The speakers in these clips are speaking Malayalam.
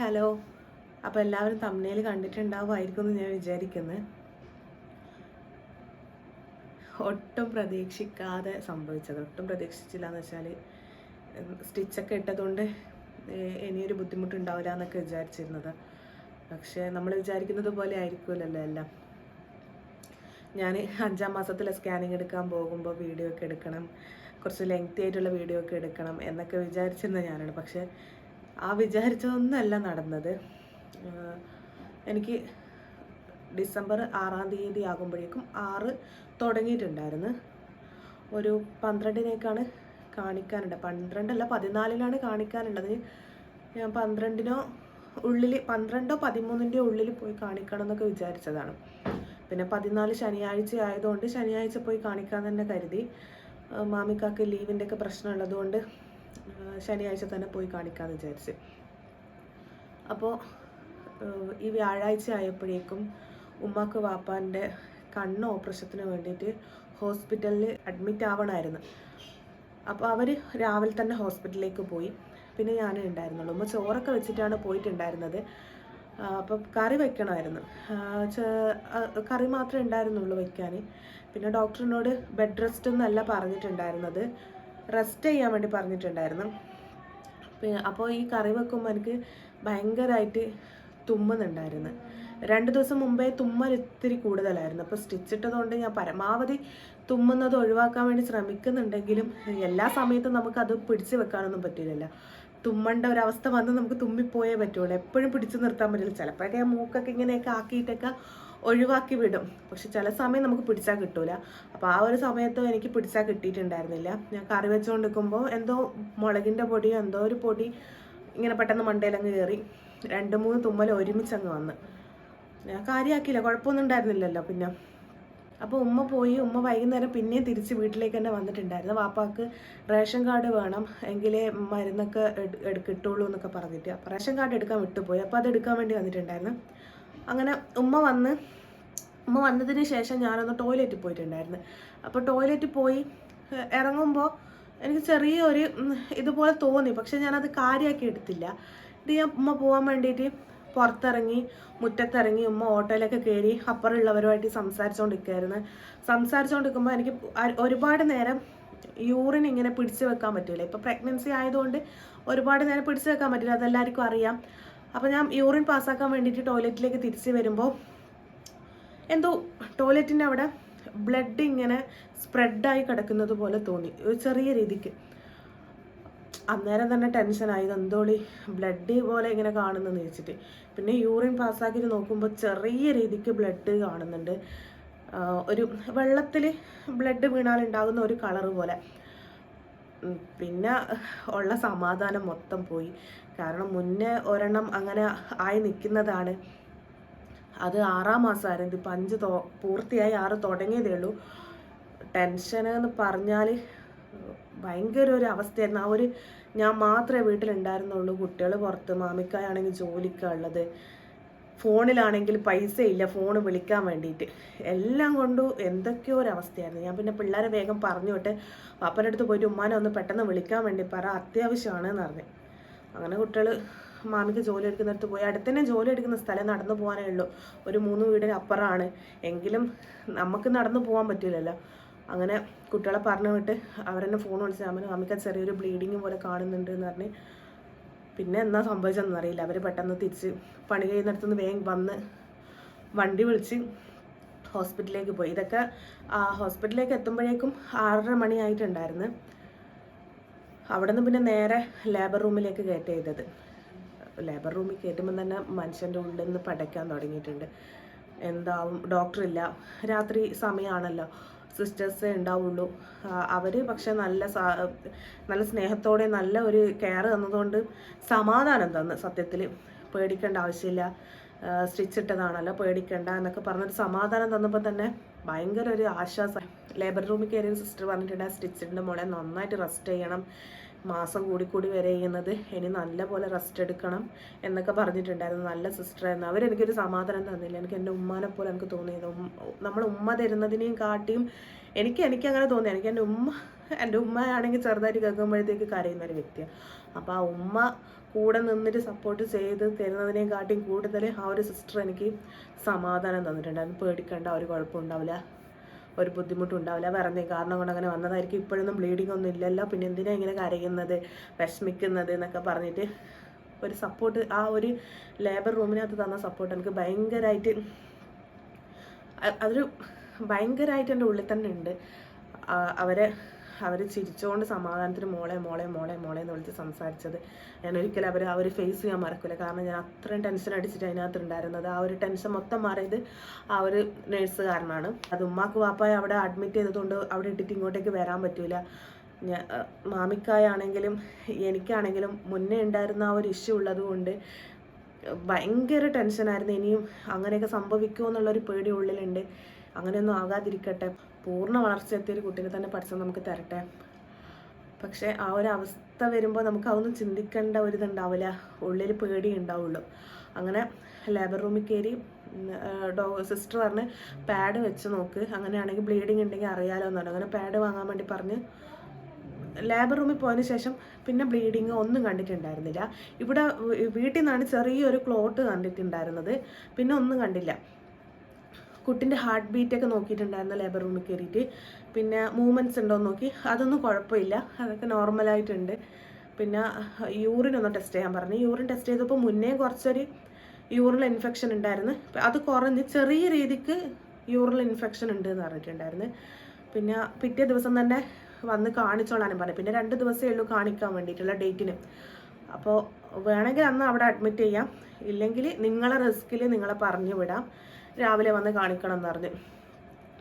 ഹലോ. അപ്പോൾ എല്ലാവരും തമ്മനയിൽ കണ്ടിട്ടുണ്ടാവുമായിരിക്കും എന്ന് ഞാൻ വിചാരിക്കുന്നത് ഒട്ടും പ്രതീക്ഷിക്കാതെ സംഭവിച്ചത്. ഒട്ടും പ്രതീക്ഷിച്ചില്ല എന്ന് വെച്ചാൽ സ്റ്റിച്ചൊക്കെ ഇട്ടതുകൊണ്ട് ഇനിയൊരു ബുദ്ധിമുട്ടുണ്ടാവില്ല എന്നൊക്കെ വിചാരിച്ചിരുന്നത്. പക്ഷേ നമ്മൾ വിചാരിക്കുന്നത് പോലെ ആയിരിക്കുമല്ലോ എല്ലാം. ഞാൻ അഞ്ചാം മാസത്തിലെ സ്കാനിങ് എടുക്കാൻ പോകുമ്പോൾ വീഡിയോ ഒക്കെ എടുക്കണം. കുറച്ച് ലെങ്തി ആയിട്ടുള്ള വീഡിയോ ഒക്കെ എടുക്കണം എന്നൊക്കെ വിചാരിച്ചിരുന്ന ഞാനാണ്. പക്ഷേ ആ വിചാരിച്ചതൊന്നുമല്ല നടന്നത്. എനിക്ക് ഡിസംബർ ആറാം തീയതി ആകുമ്പോഴേക്കും ആറ് തുടങ്ങിയിട്ടുണ്ടായിരുന്നു. ഒരു പന്ത്രണ്ടിനേക്കാണ് കാണിക്കാനുണ്ട്. പന്ത്രണ്ടല്ല പതിനാലിനാണ് കാണിക്കാനുള്ളത്. ഞാൻ പന്ത്രണ്ടിനോ ഉള്ളിൽ പന്ത്രണ്ടോ പതിമൂന്നിന്റെ ഉള്ളിൽ പോയി കാണിക്കണം എന്നൊക്കെ വിചാരിച്ചതാണ്. പിന്നെ പതിനാല് ശനിയാഴ്ച ആയതുകൊണ്ട് ശനിയാഴ്ച പോയി കാണിക്കാൻ തന്നെ കരുതി. മാമിക്കാക്ക് ലീവിന്റെ ഒക്കെ പ്രശ്നമുള്ളതുകൊണ്ട് ശനിയാഴ്ച തന്നെ പോയി കാണിക്കാമെന്ന് വിചാരിച്ച്. അപ്പോൾ ഈ വ്യാഴാഴ്ച ആയപ്പോഴേക്കും ഉമ്മാക്ക് വാപ്പാന്റെ കണ്ണ് ഓപ്പറേഷത്തിന് വേണ്ടിയിട്ട് ഹോസ്പിറ്റലിൽ അഡ്മിറ്റ് ആവണമായിരുന്നു അപ്പോൾ അവർ രാവിലെ തന്നെ ഹോസ്പിറ്റലിലേക്ക് പോയി. പിന്നെ ഞാനേ ഉണ്ടായിരുന്നുള്ളൂ. ഉമ്മ ചോറൊക്കെ വെച്ചിട്ടാണ് പോയിട്ടുണ്ടായിരുന്നത്. അപ്പോൾ കറി വെക്കണമായിരുന്നു. കറി മാത്രമേ ഉണ്ടായിരുന്നുള്ളൂ വെക്കാൻ പിന്നെ ഡോക്ടറിനോട് ബെഡ് റെസ്റ്റ് എന്നല്ല പറഞ്ഞിട്ടുണ്ടായിരുന്നത്. റെസ്റ്റ് ചെയ്യാൻ വേണ്ടി പറഞ്ഞിട്ടുണ്ടായിരുന്നു. അപ്പോൾ ഈ കറി വെക്കുമ്പോൾ എനിക്ക് ഭയങ്കരമായിട്ട് തുമ്മുന്നുണ്ടായിരുന്നു. രണ്ട് ദിവസം മുമ്പേ തുമ്മൽ ഇത്തിരി കൂടുതലായിരുന്നു. അപ്പോൾ സ്റ്റിച്ചിട്ടതുകൊണ്ട് ഞാൻ പരമാവധി തുമ്മുന്നത് ഒഴിവാക്കാൻ വേണ്ടി ശ്രമിക്കുന്നുണ്ടെങ്കിലും എല്ലാ സമയത്തും നമുക്കത് പിടിച്ചു വെക്കാനൊന്നും പറ്റില്ലല്ലോ. തുമ്മണ്ട ഒരവസ്ഥ വന്ന് നമുക്ക് തുമ്മിപ്പോയേ പറ്റുള്ളൂ. എപ്പോഴും പിടിച്ചു നിർത്താൻ പറ്റില്ല. ചിലപ്പോഴൊക്കെ മൂക്കൊക്കെ ഇങ്ങനെയൊക്കെ ആക്കിയിട്ടൊക്കെ ഒഴിവാക്കി വിടും. പക്ഷെ ചില സമയം നമുക്ക് പിടിച്ചാൽ കിട്ടൂല. അപ്പോൾ ആ ഒരു സമയത്തും എനിക്ക് പിടിച്ചാൽ കിട്ടിയിട്ടുണ്ടായിരുന്നില്ല. ഞാൻ കറി വെച്ചുകൊണ്ടിരിക്കുമ്പോൾ എന്തോ മുളകിന്റെ പൊടിയോ എന്തോ ഒരു പൊടി ഇങ്ങനെ പെട്ടെന്ന് മണ്ടയിലങ്ങ് കയറി രണ്ട് മൂന്ന് തുമ്മൽ ഒരുമിച്ച് അങ്ങ് വന്ന്. ഞാൻ കാര്യമാക്കിയില്ല കുഴപ്പമൊന്നും ഉണ്ടായിരുന്നില്ലല്ലോ പിന്നെ. അപ്പോൾ ഉമ്മ പോയി. ഉമ്മ വൈകുന്നേരം പിന്നെയും തിരിച്ച് വീട്ടിലേക്ക് തന്നെ വന്നിട്ടുണ്ടായിരുന്നു. വാപ്പാക്ക് റേഷൻ കാർഡ് വേണം. എങ്കിലേ മരുന്നൊക്കെ എടുക്കിട്ടുള്ളൂ എടു- കിട്ടുള്ളൂ എന്നൊക്കെ പറഞ്ഞിട്ട്. അപ്പോൾ റേഷൻ കാർഡ് എടുക്കാൻ വിട്ടുപോയി. അപ്പോൾ അത് എടുക്കാൻ വേണ്ടി വന്നിട്ടുണ്ടായിരുന്നു. അങ്ങനെ ഉമ്മ വന്ന് ഉമ്മ വന്നതിന് ശേഷം ഞാനൊന്ന് ടോയ്ലറ്റിൽ പോയിട്ടുണ്ടായിരുന്നു. അപ്പോൾ ടോയ്ലറ്റിൽ പോയി ഇറങ്ങുമ്പോൾ എനിക്ക് ചെറിയൊരു ഇതുപോലെ തോന്നി. പക്ഷെ ഞാനത് കാര്യമാക്കി എടുത്തില്ല. ഇത് ഞാൻ ഉമ്മ പോകാൻ വേണ്ടിയിട്ട് പുറത്തിറങ്ങി മുറ്റത്തിറങ്ങി ഉമ്മ ഓട്ടോയിലൊക്കെ കയറി അപ്പുറമുള്ളവരുമായിട്ട് സംസാരിച്ചുകൊണ്ടിരിക്കുകയായിരുന്നു സംസാരിച്ചുകൊണ്ടിരിക്കുമ്പോൾ എനിക്ക് ഒരുപാട് നേരം യൂറിൻ ഇങ്ങനെ പിടിച്ചു വെക്കാൻ പറ്റില്ല. ഇപ്പോൾ പ്രഗ്നൻസി ആയതുകൊണ്ട് ഒരുപാട് നേരം പിടിച്ചു വെക്കാൻ പറ്റില്ല. അതെല്ലാവർക്കും അറിയാം. അപ്പോൾ ഞാൻ യൂറിൻ പാസ്സാക്കാൻ വേണ്ടിയിട്ട് ടോയ്ലറ്റിലേക്ക് തിരിച്ച് വരുമ്പോൾ എന്തോ ടോയ്ലറ്റിന്റെ അവിടെ ബ്ലഡ് ഇങ്ങനെ സ്പ്രെഡായി കിടക്കുന്നത് പോലെ തോന്നി. ഒരു ചെറിയ രീതിക്ക്. അന്നേരം തന്നെ ടെൻഷനായി എന്തോളി ബ്ലഡ് പോലെ ഇങ്ങനെ കാണുന്നെന്ന് വെച്ചിട്ട് പിന്നെ യൂറിൻ പാസ്സാക്കി നോക്കുമ്പോൾ ചെറിയ രീതിക്ക് ബ്ലഡ് കാണുന്നുണ്ട്. ഒരു വെള്ളത്തിൽ ബ്ലഡ് വീണാൽ ഉണ്ടാകുന്ന ഒരു കളറ് പോലെ. പിന്നെ ഉള്ള സമാധാനം മൊത്തം പോയി. കാരണം മുന്നേ ഒരെണ്ണം അങ്ങനെ ആയി നിൽക്കുന്നതാണ്. അത് ആറാം മാസമായിരുന്നു. ഇപ്പം അഞ്ച് തോ പൂർത്തിയായി ആറ് തുടങ്ങിയതേ ഉള്ളൂ. ടെൻഷൻ എന്ന് പറഞ്ഞാൽ ഭയങ്കര ഒരു അവസ്ഥയായിരുന്നു. ആ ഒരു ഞാൻ മാത്രമേ വീട്ടിലുണ്ടായിരുന്നുള്ളൂ. കുട്ടികൾ പുറത്ത് മാമിക്കായാണെങ്കിൽ ജോലിക്കാണ് ഉള്ളത്. ഫോണിലാണെങ്കിൽ പൈസ ഇല്ല ഫോൺ വിളിക്കാൻ വേണ്ടിയിട്ട് എല്ലാം കൊണ്ടും എന്തൊക്കെയോ ഒരവസ്ഥയായിരുന്നു. ഞാൻ പിന്നെ പിള്ളേരെ വേഗം പറഞ്ഞു വിട്ട് പാപ്പന്റെ അടുത്ത് പോയിട്ട് ഉമ്മാനെ ഒന്ന് പെട്ടെന്ന് വിളിക്കാൻ വേണ്ടി പറ അത്യാവശ്യമാണ് എന്ന് പറഞ്ഞു. അങ്ങനെ കുട്ടികൾ മാമിക്ക് ജോലി എടുക്കുന്നിടത്ത് പോയി. അടുത്തന്നെ ജോലി എടുക്കുന്ന സ്ഥലം നടന്നു പോകാനേ ഉള്ളൂ. ഒരു മൂന്ന് വീടിന് അപ്പുറമാണ്. എങ്കിലും നമുക്ക് നടന്നു പോകാൻ പറ്റില്ലല്ലോ. അങ്ങനെ കുട്ടികളെ പറഞ്ഞു വിട്ട് അവരെന്നെ ഫോൺ വിളിച്ച് മാമിക്ക് ചെറിയൊരു ബ്ലീഡിങ് പോലെ കാണുന്നുണ്ട് എന്ന് പറഞ്ഞ് പിന്നെ എന്താ സംഭവിച്ചതെന്ന് അറിയില്ല. അവർ പെട്ടെന്ന് തിരിച്ച് പണി കഴിയുന്നിടത്തുനിന്ന് വേഗം വന്ന് വണ്ടി വിളിച്ച് ഹോസ്പിറ്റലിലേക്ക് പോയി. ഇതൊക്കെ ആ ഹോസ്പിറ്റലിലേക്ക് എത്തുമ്പോഴേക്കും ആറര മണിയായിട്ടുണ്ടായിരുന്നു അവിടെ നിന്ന് പിന്നെ നേരെ ലേബർ റൂമിലേക്ക് കയറ്റ ചെയ്തത്. ലേബർ റൂമിൽ കയറ്റുമ്പോൾ തന്നെ മനുഷ്യന്റെ ഉള്ളിൽ നിന്ന് പടയ്ക്കാൻ തുടങ്ങിയിട്ടുണ്ട്. എന്താവും? ഡോക്ടറില്ല. രാത്രി സമയമാണല്ലോ സിസ്റ്റേഴ്സേ ഉണ്ടാവുള്ളൂ. അവർ പക്ഷെ നല്ല നല്ല സ്നേഹത്തോടെ നല്ല ഒരു കെയർ തന്നതുകൊണ്ട് സമാധാനം തന്നു സത്യത്തിൽ പേടിക്കേണ്ട ആവശ്യമില്ല. സ്റ്റിച്ച് ഇട്ടതാണല്ലോ പേടിക്കേണ്ട എന്നൊക്കെ പറഞ്ഞൊരു സമാധാനം തന്നപ്പോൾ തന്നെ ഭയങ്കര ഒരു ആശ്വാസം. ലേബർ റൂമിൽ കയറിയ സിസ്റ്റർ പറഞ്ഞിട്ടുണ്ട് സ്റ്റിച്ചിന്റെ മോളെ നന്നായിട്ട് റെസ്റ്റ് ചെയ്യണം. മാസം കൂടി വരെ ചെയ്യുന്നത്. ഇനി നല്ല പോലെ റെസ്റ്റ് എടുക്കണം എന്നൊക്കെ പറഞ്ഞിട്ടുണ്ടായിരുന്നു. നല്ല സിസ്റ്റർ സിസ്റ്ററായിരുന്നു അവരെനിക്കൊരു സമാധാനം തന്നില്ല. എനിക്ക് എന്റെ ഉമ്മാനെ പോലെ എനിക്ക് തോന്നിയത്. നമ്മൾ ഉമ്മ തരുന്നതിനെയും കാട്ടിയും എനിക്ക് എനിക്ക് അങ്ങനെ തോന്നി. എനിക്ക് എന്റെ ഉമ്മ എന്റെ ഉമ്മയാണെങ്കിൽ ചെറുതായിട്ട് കേൾക്കുമ്പോഴത്തേക്ക് കരയുന്ന ഒരു വ്യക്തിയാണ് അപ്പോൾ ആ ഉമ്മ കൂടെ നിന്നിട്ട് സപ്പോർട്ട് ചെയ്ത് തരുന്നതിനെയും കാട്ടിയും കൂടുതൽ ആ ഒരു സിസ്റ്റർ എനിക്ക് സമാധാനം തന്നിട്ടുണ്ട് തന്നിട്ടുണ്ടായിരുന്നു. പേടിക്കേണ്ട ഒരു കുഴപ്പമുണ്ടാവില്ല ഒരു ബുദ്ധിമുട്ടുണ്ടാവില്ല. വേറെ എന്തെങ്കിലും കാരണം കൊണ്ട് അങ്ങനെ വന്നതായിരിക്കും. ഇപ്പോഴൊന്നും ബ്ലീഡിംഗ് ഒന്നും ഇല്ലല്ലോ. പിന്നെ എന്തിനാ ഇങ്ങനെ കരയുന്നത്? വിഷമിക്കുന്നത് എന്നൊക്കെ പറഞ്ഞിട്ട് ഒരു സപ്പോർട്ട് ആ ഒരു ലേബർ റൂമിനകത്ത് തന്ന സപ്പോർട്ട് എനിക്ക് ഭയങ്കരമായിട്ട് അതൊരു ഭയങ്കരമായിട്ട് എന്റെ ഉള്ളിൽ തന്നെ ഉണ്ട്. അവരെ അവർ ചിരിച്ചുകൊണ്ട് സമാധാനത്തിന് മോളെ മോളെ മോളെ മോളെ എന്ന് വിളിച്ച് സംസാരിച്ചത്. ഞാൻ ഒരിക്കലും അവർ ഒരു ഫേസ് ചെയ്യാൻ മറക്കില്ല കാരണം ഞാൻ അത്രയും ടെൻഷൻ അടിച്ചിട്ട് അതിനകത്ത് ഉണ്ടായിരുന്നത്. ആ ഒരു ടെൻഷൻ മൊത്തം മാറിയത് ആ ഒരു നേഴ്സ് കാരണമാണ് അത് ഉമ്മാക്ക് വാപ്പായ അവിടെ അഡ്മിറ്റ് ചെയ്തതുകൊണ്ട് അവിടെ ഇട്ടിട്ട് ഇങ്ങോട്ടേക്ക് വരാൻ പറ്റൂല. ഞാൻ മാമിക്കായാണെങ്കിലും എനിക്കാണെങ്കിലും മുന്നേ ഉണ്ടായിരുന്ന ആ ഒരു ഇഷ്യൂ ഉള്ളതുകൊണ്ട് ഭയങ്കര ടെൻഷനായിരുന്നു ഇനിയും അങ്ങനെയൊക്കെ സംഭവിക്കുമോ എന്നുള്ളൊരു പേടി ഉള്ളിലുണ്ട്. അങ്ങനെയൊന്നും ആകാതിരിക്കട്ടെ. പൂർണ വളർച്ച എത്തിയ ഒരു കുട്ടീനെ തന്നെ പഠിച്ചത് നമുക്ക് തരട്ടെ. പക്ഷേ ആ ഒരു അവസ്ഥ വരുമ്പോൾ നമുക്ക് അതൊന്നും ചിന്തിക്കേണ്ട ഒരു ഇതുണ്ടാവില്ല. ഉള്ളിൽ പേടി ഉണ്ടാവുള്ളൂ. അങ്ങനെ ലേബർ റൂമിൽ കയറി ഡോ സിസ്റ്റർ പറഞ്ഞ് പാഡ് വെച്ച് നോക്ക്. അങ്ങനെയാണെങ്കിൽ ബ്ലീഡിങ് ഉണ്ടെങ്കിൽ അറിയാലോ എന്ന് പറഞ്ഞു. അങ്ങനെ പാഡ് വാങ്ങാൻ വേണ്ടി പറഞ്ഞ് ലേബർ റൂമിൽ പോയതിന് ശേഷം പിന്നെ ബ്ലീഡിങ് ഒന്നും കണ്ടിട്ടുണ്ടായിരുന്നില്ല. ഇവിടെ വീട്ടിൽ നിന്നാണ് ചെറിയൊരു ക്ലോട്ട് കണ്ടിട്ടുണ്ടായിരുന്നത്. പിന്നെ ഒന്നും കണ്ടില്ല. കുട്ടിന്റെ ഹാർട്ട് ബീറ്റ് ഒക്കെ നോക്കിയിട്ടുണ്ടായിരുന്നു ലേബർ റൂമിൽ കയറിയിട്ട് പിന്നെ മൂവ്മെന്റ്സ് ഉണ്ടോ എന്ന് നോക്കി. അതൊന്നും കുഴപ്പമില്ല. അതൊക്കെ നോർമലായിട്ടുണ്ട് പിന്നെ യൂറിൻ ഒന്ന് ടെസ്റ്റ് ചെയ്യാൻ പറഞ്ഞു. യൂറിൻ ടെസ്റ്റ് ചെയ്തപ്പോൾ മുന്നേ കുറച്ചൊരു യൂറിൻ ഇൻഫെക്ഷൻ ഉണ്ടായിരുന്നു. അത് കുറഞ്ഞ് ചെറിയ രീതിക്ക് യൂറിൻ ഇൻഫെക്ഷൻ ഉണ്ട് എന്ന് പറഞ്ഞിട്ടുണ്ടായിരുന്നു. പിന്നെ പിറ്റേ ദിവസം തന്നെ വന്ന് കാണിച്ചോളാനും പറഞ്ഞു. പിന്നെ രണ്ട് ദിവസമേ ഉള്ളൂ കാണിക്കാൻ വേണ്ടിയിട്ടുള്ള ഡേറ്റിന് അപ്പോൾ വേണമെങ്കിൽ അന്ന് അവിടെ അഡ്മിറ്റ് ചെയ്യാം. ഇല്ലെങ്കിൽ നിങ്ങളെ റിസ്കിൽ നിങ്ങളെ പറഞ്ഞു വിടാം. രാവിലെ വന്ന് കാണിക്കണം എന്ന് പറഞ്ഞു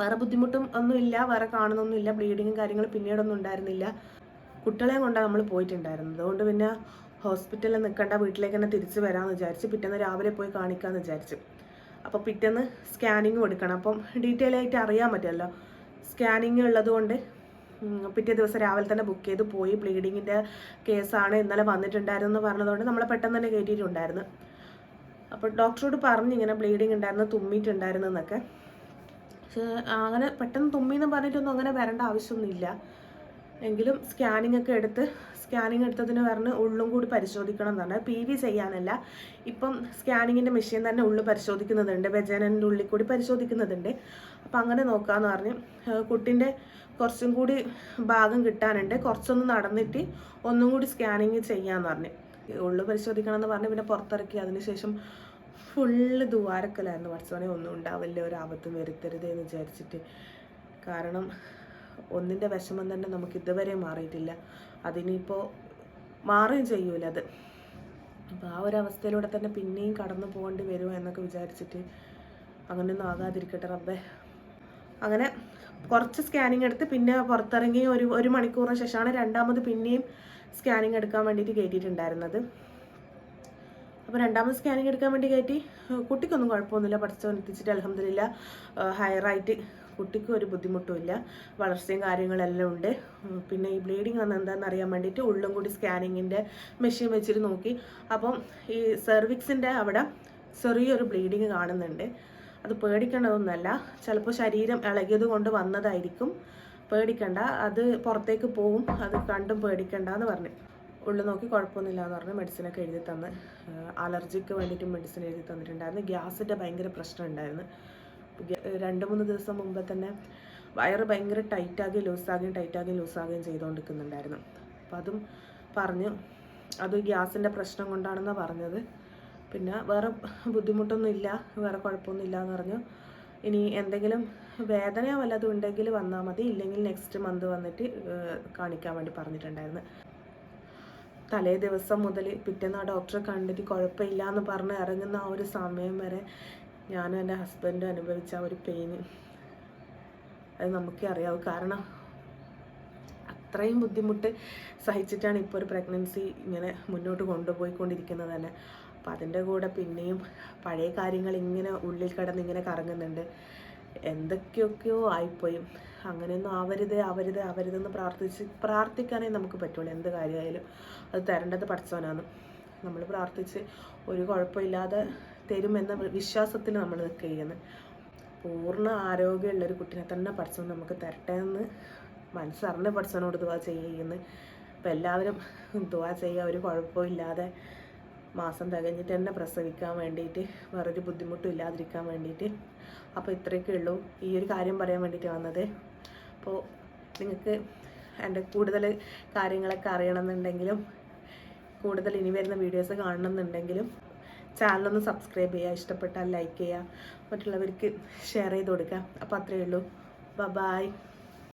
വേറെ ബുദ്ധിമുട്ടും ഒന്നുമില്ല വേറെ കാണുന്നൊന്നുമില്ല ബ്ലീഡിങ്ങും കാര്യങ്ങളും പിന്നീടൊന്നും ഉണ്ടായിരുന്നില്ല. കുട്ടികളെയും കൊണ്ടാണ് നമ്മൾ പോയിട്ടുണ്ടായിരുന്നത്. അതുകൊണ്ട് പിന്നെ ഹോസ്പിറ്റലിൽ നിൽക്കണ്ട വീട്ടിലേക്ക് തന്നെ തിരിച്ച് വരാമെന്ന് വിചാരിച്ച് പിറ്റേന്ന് രാവിലെ പോയി കാണിക്കാമെന്ന് വിചാരിച്ചു. അപ്പോൾ പിറ്റേന്ന് സ്കാനിങ് എടുക്കണം. അപ്പം ഡീറ്റെയിൽ ആയിട്ട് അറിയാൻ പറ്റുമല്ലോ. സ്കാനിങ് ഉള്ളത് കൊണ്ട് പിറ്റേ ദിവസം രാവിലെ തന്നെ ബുക്ക് ചെയ്ത് പോയി ബ്ലീഡിങ്ങിന്റെ കേസാണ് ഇന്നലെ വന്നിട്ടുണ്ടായിരുന്നു എന്ന് പറഞ്ഞതുകൊണ്ട് നമ്മളെ പെട്ടെന്ന് തന്നെ കയറ്റിയിട്ടുണ്ടായിരുന്നു അപ്പോൾ ഡോക്ടറോട് പറഞ്ഞു ഇങ്ങനെ ബ്ലീഡിങ് ഉണ്ടായിരുന്നു തുമ്മിയിട്ടുണ്ടായിരുന്നു എന്നൊക്കെ. പക്ഷേ അങ്ങനെ പെട്ടെന്ന് തുമ്മി എന്ന് പറഞ്ഞിട്ടൊന്നും അങ്ങനെ വരേണ്ട ആവശ്യമൊന്നുമില്ല. എങ്കിലും സ്കാനിങ് ഒക്കെ എടുത്ത് സ്കാനിങ് എടുത്തതിന് പറഞ്ഞ് ഉള്ളും കൂടി പരിശോധിക്കണം എന്നാണ്. പി വി ചെയ്യാനല്ല ഇപ്പം സ്കാനിങ്ങിന്റെ മെഷീൻ തന്നെ ഉള്ളു പരിശോധിക്കുന്നതുണ്ട് വെജനന്റെ ഉള്ളിൽ കൂടി പരിശോധിക്കുന്നതുണ്ട്. അപ്പം അങ്ങനെ നോക്കാമെന്ന് പറഞ്ഞ് കുട്ടിന്റെ കുറച്ചും കൂടി ഭാഗം കിട്ടാനുണ്ട്. കുറച്ചൊന്ന് നടന്നിട്ട് ഒന്നും കൂടി സ്കാനിങ് ചെയ്യാമെന്ന് പറഞ്ഞു. ഉള്ളു പരിശോധിക്കണം എന്ന് പറഞ്ഞ് പിന്നെ പുറത്തിറക്കി. അതിനുശേഷം ഫുള്ള് ദുവാരക്കലായിരുന്നു. പഠിച്ചോനെ ഒന്നും ഉണ്ടാവില്ല ഒരു ആപത്തും വരുത്തരുത് എന്ന് വിചാരിച്ചിട്ട്. കാരണം ഒന്നിന്റെ വിഷമം തന്നെ നമുക്ക് ഇതുവരെ മാറിയിട്ടില്ല. അതിനിപ്പോൾ മാറുകയും ചെയ്യൂല അത്. അപ്പോൾ ആ ഒരു അവസ്ഥയിലൂടെ തന്നെ പിന്നെയും കടന്നു പോകേണ്ടി വരുമോ എന്നൊക്കെ വിചാരിച്ചിട്ട് അങ്ങനെയൊന്നും ആകാതിരിക്കട്ടെ റബ്ബേ. അങ്ങനെ കുറച്ച് സ്കാനിങ് എടുത്ത് പിന്നെ പുറത്തിറങ്ങി ഒരു ഒരു മണിക്കൂറിന് ശേഷമാണ് രണ്ടാമത് പിന്നെയും സ്കാനിങ് എടുക്കാൻ വേണ്ടിയിട്ട് കയറ്റിയിട്ടുണ്ടായിരുന്നത് അപ്പോൾ രണ്ടാമത് സ്കാനിങ് എടുക്കാൻ വേണ്ടി കയറ്റി കുട്ടിക്കൊന്നും കുഴപ്പമൊന്നുമില്ല. പഠിച്ചവൻ എത്തിച്ചിട്ട് അലഹമില്ല ഹയറായിട്ട് കുട്ടിക്കും ഒരു ബുദ്ധിമുട്ടുമില്ല. വളർച്ചയും കാര്യങ്ങളെല്ലാം ഉണ്ട്. പിന്നെ ഈ ബ്ലീഡിങ് വന്ന എന്താണെന്ന് അറിയാൻ വേണ്ടിയിട്ട് ഉള്ളും കൂടി സ്കാനിങ്ങിന്റെ മെഷീൻ വെച്ചിട്ട് നോക്കി. അപ്പം ഈ സെർവിക്സിന്റെ അവിടെ ചെറിയൊരു ബ്ലീഡിങ് കാണുന്നുണ്ട്. അത് പേടിക്കേണ്ടതൊന്നുമല്ല. ചിലപ്പോൾ ശരീരം ഇളകിയത് കൊണ്ട് വന്നതായിരിക്കും. പേടിക്കണ്ട. അത് പുറത്തേക്ക് പോവും. അത് കണ്ടും പേടിക്കണ്ട എന്ന് പറഞ്ഞു. ഉള്ളു നോക്കി കുഴപ്പമൊന്നുമില്ല എന്ന് പറഞ്ഞ് മെഡിസിനൊക്കെ എഴുതി തന്ന്. അലർജിക്ക് വേണ്ടിയിട്ട് മെഡിസിൻ എഴുതി തന്നിട്ടുണ്ടായിരുന്നു. ഗ്യാസിന്റെ ഭയങ്കര പ്രശ്നം ഉണ്ടായിരുന്നു രണ്ട് മൂന്ന് ദിവസം മുമ്പ് തന്നെ വയറ് ഭയങ്കര ടൈറ്റാകുകയും ലൂസാകുകയും ടൈറ്റാകുകയും ലൂസാകുകയും ചെയ്തുകൊണ്ടിരിക്കുന്നുണ്ടായിരുന്നു. അപ്പം അതും പറഞ്ഞു. അത് ഗ്യാസിന്റെ പ്രശ്നം കൊണ്ടാണെന്നാണ് പറഞ്ഞത്. പിന്നെ വേറെ ബുദ്ധിമുട്ടൊന്നും ഇല്ല വേറെ കുഴപ്പമൊന്നും ഇല്ല എന്ന് പറഞ്ഞു. ഇനി എന്തെങ്കിലും വേദനയോ വല്ലതും ഉണ്ടെങ്കിൽ വന്നാൽ മതി. ഇല്ലെങ്കിൽ നെക്സ്റ്റ് മന്ത് വന്നിട്ട് കാണിക്കാൻ വേണ്ടി പറഞ്ഞിട്ടുണ്ടായിരുന്നു. തലേ ദിവസം മുതൽ പിറ്റേന്ന് ആ ഡോക്ടറെ കണ്ടിട്ട് കുഴപ്പമില്ല എന്ന് പറഞ്ഞ് ഇറങ്ങുന്ന ആ ഒരു സമയം വരെ ഞാനും എന്റെ ഹസ്ബൻഡും അനുഭവിച്ച ആ ഒരു പെയിന് അത് നമുക്കേ അറിയാവൂ. കാരണം അത്രയും ബുദ്ധിമുട്ട് സഹിച്ചിട്ടാണ് ഇപ്പോൾ ഒരു പ്രഗ്നൻസി ഇങ്ങനെ മുന്നോട്ട് കൊണ്ടുപോയിക്കൊണ്ടിരിക്കുന്നത് തന്നെ. അപ്പം അതിന്റെ കൂടെ പിന്നെയും പഴയ കാര്യങ്ങൾ ഇങ്ങനെ ഉള്ളിൽ കിടന്ന് ഇങ്ങനെ കറങ്ങുന്നുണ്ട്. എന്തൊക്കെയൊക്കെയോ ആയിപ്പോയി. അങ്ങനെയൊന്നും ആവരുത് ആവരുത് ആവരുതെന്ന് പ്രാർത്ഥിച്ച് പ്രാർത്ഥിക്കാനേ നമുക്ക് പറ്റുള്ളൂ. എന്ത് കാര്യമായാലും അത് തരേണ്ടത് പഠിച്ചവനാണ്. നമ്മൾ പ്രാർത്ഥിച്ച് ഒരു കുഴപ്പമില്ലാതെ തരുമെന്ന വിശ്വാസത്തിൽ നമ്മൾ ചെയ്യുന്നത്. പൂർണ ആരോഗ്യമുള്ളൊരു കുട്ടിനെ തന്നെ പഠിച്ചവൻ നമുക്ക് തരട്ടെ എന്ന് മനസ്സറിഞ്ഞ് പഠിച്ചവനോട് ഇതുവാ ചെയ്യുന്നത്. അപ്പോൾ എല്ലാവരും ദുവാ ചെയ്യുക. ഒരു കുഴപ്പമില്ലാതെ മാസം തികഞ്ഞിട്ട് തന്നെ പ്രസവിക്കാൻ വേണ്ടിയിട്ട് വേറൊരു ബുദ്ധിമുട്ടും ഇല്ലാതിരിക്കാൻ വേണ്ടിയിട്ട്. അപ്പോൾ ഇത്രയൊക്കെ ഉള്ളൂ. ഈ ഒരു കാര്യം പറയാൻ വേണ്ടിയിട്ട് വന്നത്. അപ്പോൾ നിങ്ങൾക്ക് എന്റെ കൂടുതൽ കാര്യങ്ങളൊക്കെ അറിയണമെന്നുണ്ടെങ്കിലും കൂടുതൽ ഇനി വരുന്ന വീഡിയോസ് കാണണമെന്നുണ്ടെങ്കിലും ചാനലൊന്ന് സബ്സ്ക്രൈബ് ചെയ്യുക. ഇഷ്ടപ്പെട്ടാൽ ലൈക്ക് ചെയ്യുക. മറ്റുള്ളവർക്ക് ഷെയർ ചെയ്ത് കൊടുക്കുക. അപ്പോൾ അത്രയേ ഉള്ളൂ. ബ ബായ്